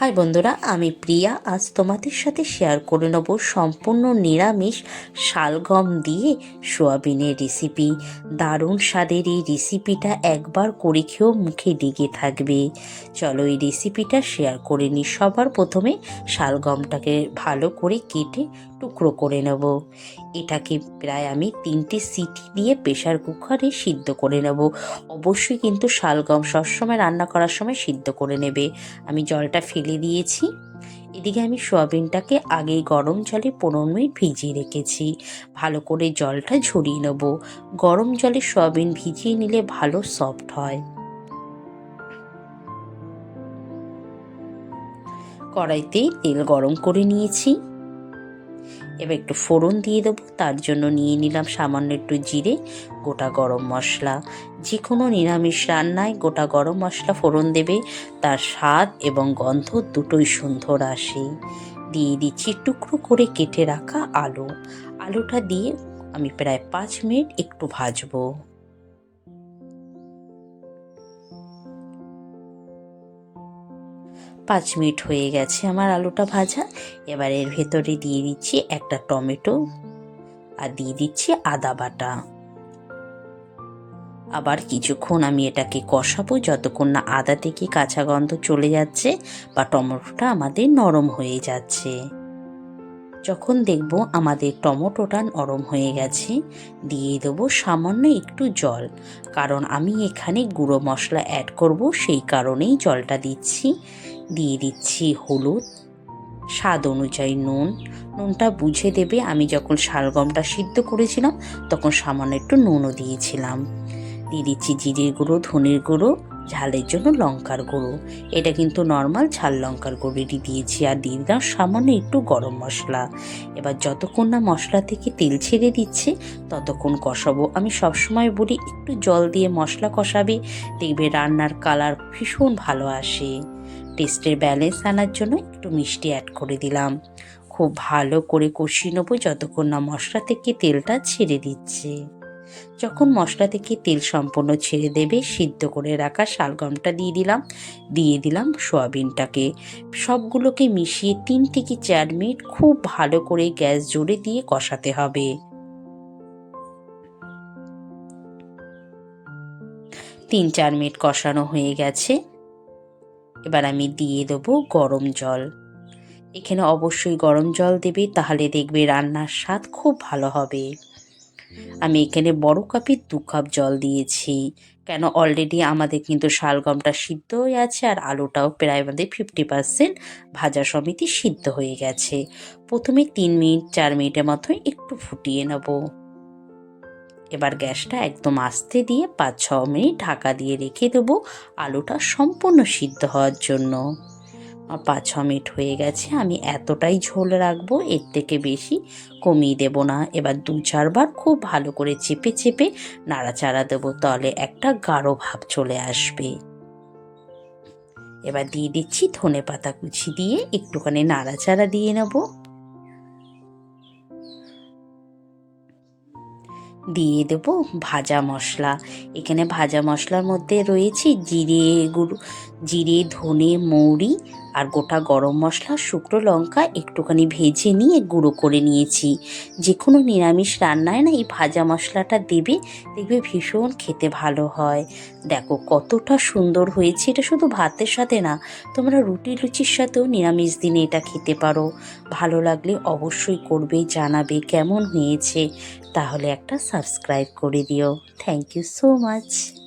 High বন্ধুরা, আমি প্রিয়া। আজ তোমাদের সাথে শেয়ার করে নেব সম্পূর্ণ নিরামিষ শালগম দিয়ে সোয়াবিনের রেসিপি দারুণ স্বাদের এই রেসিপিটা একবার করে খেয়েও মুখে লেগে থাকবে। চলো এই রেসিপিটা শেয়ার করে নিই। সবার প্রথমে শালগমটাকে ভালো করে কেটে টুকরো করে নেব। এটাকে প্রায় আমি তিনটে সিটি দিয়ে প্রেশার কুকারে সিদ্ধ করে নেব। অবশ্যই কিন্তু শালগম সবসময় রান্না করার সময় সিদ্ধ করে নেবে। আমি জলটা ফেলে দিয়েছি। এদিকে আমি সোয়াবিনটাকে আগেই গরম জলে পনেরো মিনিট ভিজিয়ে রেখেছি। ভালো করে জলটা ঝরিয়ে নেব। গরম জলে সোয়াবিন ভিজিয়ে নিলে ভালো সফট হয়। কড়াইতে তেল গরম করে নিয়েছি। এবার একটু ফোড়ন দিয়ে দেবো, তার জন্য নিয়ে নিলাম সামান্য একটু জিরে, গোটা গরম মশলা। যে কোনো নিরামিষ রান্নায় গোটা গরম মশলা ফোড়ন দেবে, তার স্বাদ এবং গন্ধ দুটোই সুন্দর আসে। দিয়ে দিচ্ছি টুকরো করে কেটে রাখা আলু। আলুটা দিয়ে আমি প্রায় পাঁচ মিনিট একটু ভাজবো। পাঁচ মিনিট হয়ে গেছে আমার আলুটা ভাজা। এবার এর ভেতরে দিয়ে দিচ্ছি একটা টমেটো আর দিয়ে দিচ্ছি আদা বাটা। আবার কিছুক্ষণ আমি এটাকে কষাবো, যতক্ষণ না আদা থেকে কাঁচা গন্ধ চলে যাচ্ছে বা টমেটোটা আমাদের নরম হয়ে যাচ্ছে। যখন দেখব আমাদের টমেটোটা নরম হয়ে গেছে, দিয়ে দেবো সামান্য একটু জল। কারণ আমি এখানে গুঁড়ো মশলা অ্যাড করব, সেই কারণেই জলটা দিচ্ছি। দিয়ে দিচ্ছি হলুদ। স্বাদ অনুযায়ী নুন। নুনটা বুঝে দেবে আমি যখন শালগমটা সিদ্ধ করেছিলাম, তখন সামান্য একটু নুনও দিয়েছিলাম। দিয়ে দিচ্ছি জিরের গুঁড়ো, ধনের গুঁড়ো। ঝালের জন্য লঙ্কার গুঁড়ো। এটা কিন্তু নর্মাল ঝাল লঙ্কার গুঁড়োটি দিয়েছি আর দিয়ে দিলাম সামান্য একটু গরম মশলা। এবার যতক্ষণ না মশলা থেকে তেল ছেড়ে দিচ্ছে, ততক্ষণ কষাবো। আমি সবসময় বলি একটু জল দিয়ে মশলা কষাবে, দেখবে রান্নার কালার ভীষণ ভালো আসে। টেস্টের ব্যালেন্স আনার জন্য একটু মিষ্টি অ্যাড করে দিলাম। খুব ভালো করে কষিয়ে নেব যতক্ষণ না মশলা থেকে তেলটা ছেড়ে দিচ্ছে। যখন মশলা থেকে তেল সম্পূর্ণ ছেড়ে দেবে, সিদ্ধ করে রাখা শালগমটা দিয়ে দিলাম। দিয়ে দিলাম সোয়াবিনটাকে। সবগুলোকে মিশিয়ে তিন থেকে চার মিনিট খুব ভালো করে গ্যাস জোরে দিয়ে কষাতে হবে। তিন চার মিনিট কষানো হয়ে গেছে। এবার আমি দিয়ে দেবো গরম জল। এখানে অবশ্যই গরম জল দেবে, তাহলে দেখবে রান্নার স্বাদ খুব ভালো হবে। আমি এখানে বড় কাপে দু কাপ জল দিয়েছি। কেন? অলরেডি আমাদের কিন্তু শালগমটা সিদ্ধ হয়ে আছে আর আলুটাও প্রায় আমাদের ফিফটি পার্সেন্ট ভাজা সমিতি সিদ্ধ হয়ে গেছে। প্রথমে তিন মিনিট, চার মিনিটের মতোই একটু ফুটিয়ে নেব। এবার গ্যাসটা একদম আস্তে দিয়ে পাঁচ ছ মিনিট ঢাকা দিয়ে রেখে দেবো আলুটা সম্পূর্ণ সিদ্ধ হওয়ার জন্য। পাঁচ ছ মিনিট হয়ে গেছে, আমি এতটাই ঝোল রাখব, এর থেকে বেশি কমিয়ে দেব না। এবার দু চারবার খুব ভালো করে চেপে চেপে নাড়াচাড়া দেবো, তাহলে একটা গাঢ় ভাব চলে আসবে। এবার দিয়ে দিচ্ছি ধনে পাতা কুচি দিয়ে একটুখানি নাড়াচাড়া দিয়ে নেব। দিয়ে দেব ভাজা মশলা। এখানে ভাজা মশলার মধ্যে রয়েছে জিরে গুঁড়ো, জিরে, ধনে, মৌরি আর গোটা গরম মশলা, শুকনো লঙ্কা একটুখানি ভেজে নিয়ে গুঁড়ো করে নিয়েছি। যে কোনো নিরামিষ রান্নায় না এই ভাজা মশলাটা দেবে, দেখবে ভীষণ খেতে ভালো হয়। দেখো কতটা সুন্দর হয়েছে, এটা শুধু ভাতের সাথে না, তোমরা রুটি লুচির সাথেও নিরামিষ দিনে এটা খেতে পারো। ভালো লাগলে অবশ্যই করবে, জানাবে কেমন হয়েছে। তাহলে একটা সাবস্ক্রাইব করে দিও। Thank you so much.